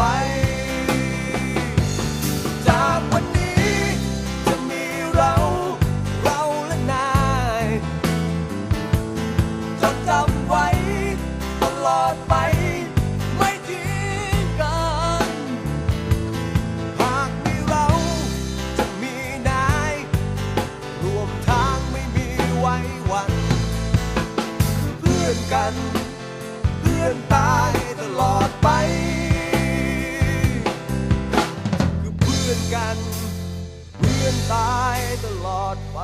ป ไป ไม่ทิ้งกัน หากมีเราจะมีนายรวมทางไม่มีไว้วัน เพื่อนกัน เพื่อนตายตลอดไป คือเพื่อนกัน เพื่อนตายตลอดไป